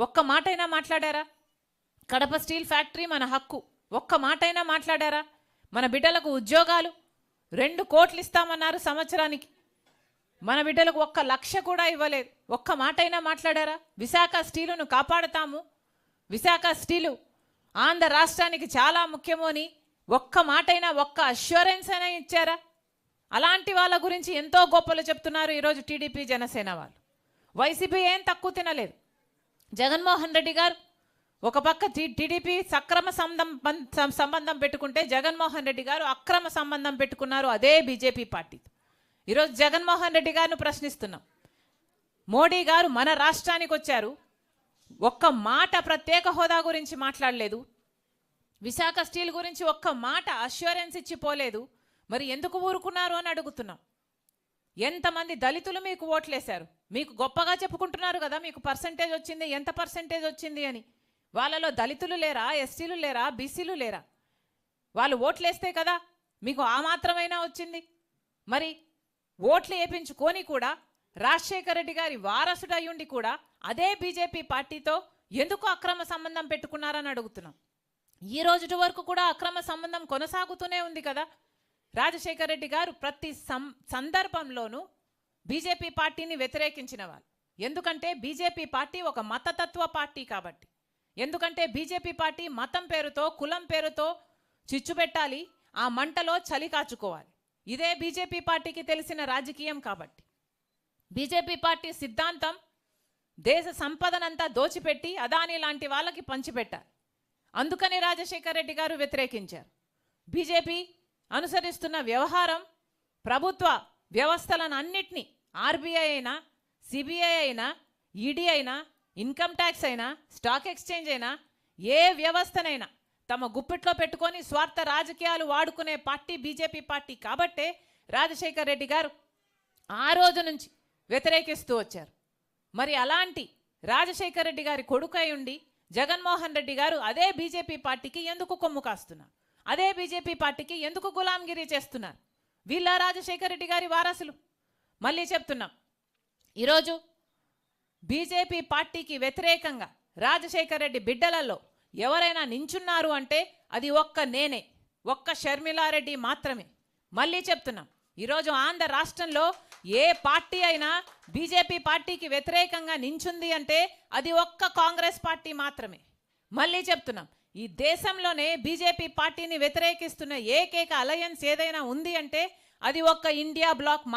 ఒక్క మాటైనా మాట్లాడారా? కడప స్టీల్ ఫ్యాక్టరీ మన హక్కు. ఒక్క మాటైనా మాట్లాడారా? మన బిడ్డలకు ఉద్యోగాలు రెండు కోట్లు ఇస్తామన్నారు సంవత్సరానికి. మన బిడ్డలకు ఒక్క లక్ష కూడా ఇవ్వలేదు. ఒక్క మాటైనా మాట్లాడారా? విశాఖ స్టీలును కాపాడుతాము. విశాఖ స్టీలు ఆంధ్ర రాష్ట్రానికి చాలా ముఖ్యము అని ఒక్క మాటైనా ఒక్క అష్యూరెన్స్ అయినా ఇచ్చారా? అలాంటి వాళ్ళ గురించి ఎంతో గొప్పలు చెప్తున్నారు ఈరోజు టీడీపీ జనసేన వాళ్ళు. వైసీపీ ఏం తక్కువ తినలేదు. జగన్మోహన్ రెడ్డి గారు ఒక పక్క టీడీపీ సక్రమ సంబంధం సంబంధం పెట్టుకుంటే జగన్మోహన్ రెడ్డి గారు అక్రమ సంబంధం పెట్టుకున్నారు అదే బీజేపీ పార్టీతో ఈరోజు జగన్మోహన్ రెడ్డి గారిని ప్రశ్నిస్తున్నాం. మోడీ గారు మన రాష్ట్రానికి వచ్చారు. ఒక్క మాట ప్రత్యేక హోదా గురించి మాట్లాడలేదు. విశాఖ స్టీల్ గురించి ఒక్క మాట అష్యూరెన్స్ ఇచ్చి పోలేదు. మరి ఎందుకు ఊరుకున్నారు అని అడుగుతున్నాం. ఎంతమంది దళితులు మీకు ఓట్లేశారు? మీకు గొప్పగా చెప్పుకుంటున్నారు కదా మీకు పర్సంటేజ్ వచ్చింది ఎంత పర్సంటేజ్ వచ్చింది అని. వాళ్ళలో దళితులు లేరా ఎస్టీలు లేరా బీసీలు లేరా? వాళ్ళు ఓట్లేస్తే కదా మీకు ఆ మాత్రమైనా వచ్చింది? మరి ఓట్లు వేపించుకొని కూడా రాజశేఖర రెడ్డి గారి వారసుడు అయ్యుండి కూడా అదే బీజేపీ పార్టీతో ఎందుకు అక్రమ సంబంధం పెట్టుకున్నారని అడుగుతున్నాం. ఈ రోజుటి వరకు కూడా అక్రమ సంబంధం కొనసాగుతూనే ఉంది కదా. రాజశేఖర రెడ్డి గారు ప్రతి సం సందర్భంలోనూ బీజేపీ పార్టీని వ్యతిరేకించిన వాళ్ళు. ఎందుకంటే బీజేపీ పార్టీ ఒక మతతత్వ పార్టీ కాబట్టి. ఎందుకంటే బీజేపీ పార్టీ మతం పేరుతో కులం పేరుతో చిచ్చు పెట్టాలి ఆ మంటలో చలి కాచుకోవాలి. ఇదే బీజేపీ పార్టీకి తెలిసిన రాజకీయం కాబట్టి. బీజేపీ పార్టీ సిద్ధాంతం దేశ సంపదనంతా దోచిపెట్టి అదాని లాంటి వాళ్ళకి పంచిపెట్టాలి. అందుకని రాజశేఖర్ రెడ్డి గారు వ్యతిరేకించారు. బీజేపీ అనుసరిస్తున్న వ్యవహారం ప్రభుత్వ వ్యవస్థలను అన్నిటినీ ఆర్బీఐ అయినా సిబిఐ అయినా ఈడీ అయినా ఇన్కమ్ ట్యాక్స్ అయినా స్టాక్ ఎక్స్చేంజ్ అయినా ఏ వ్యవస్థనైనా తమ గుప్పిట్లో పెట్టుకొని స్వార్థ రాజకీయాలు వాడుకునే పార్టీ బీజేపీ పార్టీ కాబట్టే రాజశేఖర్ రెడ్డి గారు ఆ రోజు నుంచి వ్యతిరేకిస్తూ వచ్చారు. మరి అలాంటి రాజశేఖర్ రెడ్డి గారి కొడుకై ఉండి జగన్మోహన్ రెడ్డి గారు అదే బీజేపీ పార్టీకి ఎందుకు కొమ్ము కాస్తున్నారు? అదే బీజేపీ పార్టీకి ఎందుకు గులాంగిరి చేస్తున్నారు? వీళ్ళ రాజశేఖర రెడ్డి గారి వారసులు. మళ్ళీ చెప్తున్నాం. ఈరోజు బీజేపీ పార్టీకి వ్యతిరేకంగా రాజశేఖర రెడ్డి బిడ్డలలో ఎవరైనా నించున్నారు అంటే అది ఒక్క నేనే ఒక్క షర్మిలారెడ్డి మాత్రమే. మళ్ళీ చెప్తున్నాం. ఈరోజు ఆంధ్ర రాష్ట్రంలో ఏ పార్టీ అయినా బీజేపీ పార్టీకి వ్యతిరేకంగా నించుంది అంటే అది ఒక్క కాంగ్రెస్ పార్టీ మాత్రమే. మళ్ళీ చెప్తున్నాం. ఈ దేశంలోనే బీజేపీ పార్టీని వ్యతిరేకిస్తున్న ఏకైక అలయన్స్ ఏదైనా ఉంది అంటే అది ఒక్క ఇండియా బ్లాక్